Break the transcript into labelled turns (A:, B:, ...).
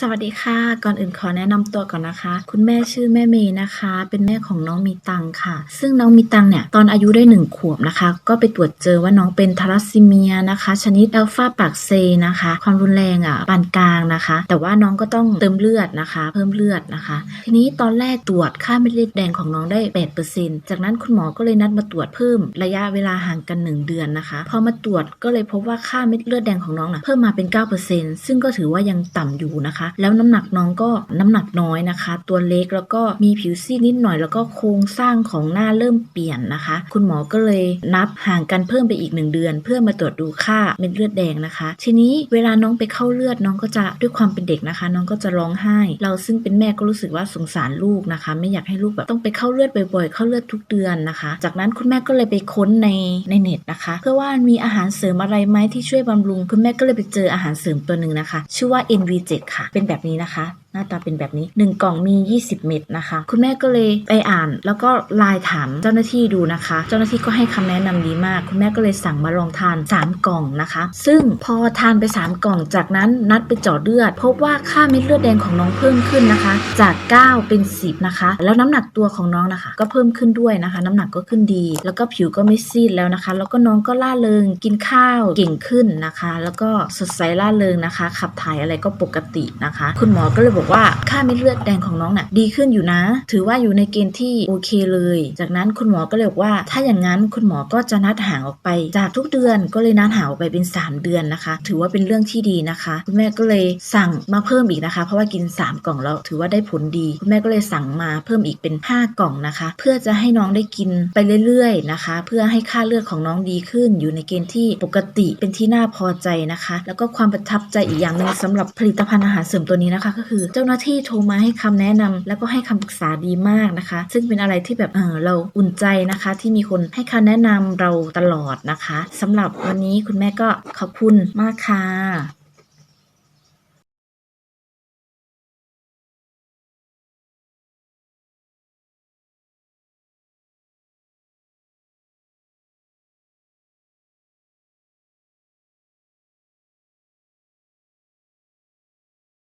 A: สวัสดีค่ะ ก่อนอื่นขอแนะนำตัวก่อนนะคะ คุณแม่ชื่อแม่เมย์นะคะ เป็นแม่ของน้องมีตังค่ะ ซึ่งน้องมีตังเนี่ยตอนอายุได้หนึ่งขวบนะคะ ก็ไปตรวจเจอว่าน้องเป็นทารัสซีเมียนะคะ ชนิดอัลฟาปากเซนะคะ ความรุนแรงอะปานกลางนะคะ แต่ว่าน้องก็ต้องเติมเลือดนะคะ เพิ่มเลือดนะคะ ทีนี้ตอนแรกตรวจค่าเม็ดเลือดแดงของน้องได้8%จากนั้นคุณหมอก็เลยนัดมาตรวจเพิ่มระยะเวลาห่างกัน 1 เดือนนะคะพอมาตรวจก็เลยพบว่าค่าเม็ดเลือดแดงของน้องน่ะเพิ่มมาเป็น 9%ซึ่งก็ถือว่ายังต่ำอยู่นะคะแล้วน้ำหนักน้องก็น้ำหนักน้อยนะคะ ตัวเล็กแล้วก็มีผิวซีดนิดหน่อย แล้วก็โครงสร้างของหน้าเริ่มเปลี่ยนนะคะ คุณหมอก็เลยนับห่างกันเพิ่มไปอีก 1 เดือน เพื่อมาตรวจดูค่าเม็ดเลือดแดงนะคะ ทีนี้เวลาน้องไปเข้าเลือดน้องก็จะด้วยความเป็นเด็กนะคะ น้องก็จะร้องไห้ เราซึ่งเป็นแม่ก็รู้สึกว่าสงสารลูกนะคะ ไม่อยากให้ลูกแบบต้องไปเข้าเลือดบ่อยๆ เข้าเลือดทุกเดือนนะคะ จากนั้นคุณแม่ก็เลยไปค้นในในเน็ตนะคะ เพื่อว่ามีอาหารเสริมอะไรไหมที่ช่วยบำรุง คุณแม่ก็เลยไปเจออาหารเสริมตัวหนึ่งนะคะ ชื่อว่า NV7 ค่ะเป็นแบบนี้นะคะ หน้าตาเป็นแบบนี้ 1 กล่องมี 20 เม็ดนะคะ คุณแม่ก็เลยไปอ่าน แล้วก็ไลน์ถามเจ้าหน้าที่ดูนะคะ เจ้าหน้าที่ก็ให้คำแนะนำดีมาก คุณแม่ก็เลยสั่งมาลองทาน 3 กล่องนะคะ ซึ่งพอทานไป 3 กล่องจากนั้นนัดไปเจาะเลือด พบว่าค่าเม็ดเลือดแดงของน้องเพิ่มขึ้นนะคะ จาก 9 เป็น 10 นะคะ แล้วน้ำหนักตัวของน้องนะคะ ก็เพิ่มขึ้นด้วยนะคะ น้ำหนักก็ขึ้นดี แล้วก็ผิวก็ไม่ซีดแล้วนะคะ แล้วก็น้องก็ล่าเริงกินข้าวเก่งขึ้นนะคะ แล้วก็สดใสล่าเริงนะคะ ขับถ่ายอะไรก็ปกตินะคะ คุณหมอก็เลยบอกว่าค่าเม็ดเลือดแดงของน้องน่ะดีขึ้นอยู่นะ ถือว่าอยู่ในเกณฑ์ที่โอเคเลย จากนั้นคุณหมอก็เลยบอกว่า ถ้าอย่างนั้นคุณหมอก็จะนัดห่างออกไป จากทุกเดือนก็เลยนัดห่างออกไปเป็น 3 เดือนนะคะ ถือว่าเป็นเรื่องที่ดีนะคะ คุณแม่ก็เลยสั่งมาเพิ่มอีกนะคะ เพราะว่ากิน 3 กล่องแล้วถือว่าได้ผลดี คุณแม่ก็เลยสั่งมาเพิ่มอีกเป็น 5 กล่องนะคะ เพื่อจะให้น้องได้กินไปเรื่อยๆนะคะ เพื่อให้ค่าเลือดของน้องดีขึ้น อยู่ในเกณฑ์ที่ปกติเป็นที่น่าพอใจนะคะ แล้วก็ความประทับใจอีกอย่างหนึ่งสำหรับผลิตภัณฑ์อาหารเสริมตัวนี้นะคะ ก็คือเจ้าหน้าที่โทรมาให้คำแนะนำแล้วก็ให้คำปรึกษาดีมากนะคะ ซึ่งเป็นอะไรที่แบบเออเราอุ่นใจนะคะ ที่มีคนให้คำแนะนำเราตลอดนะคะสำหรับวันนี้คุณแม่ก็ขอบคุณมากค่ะ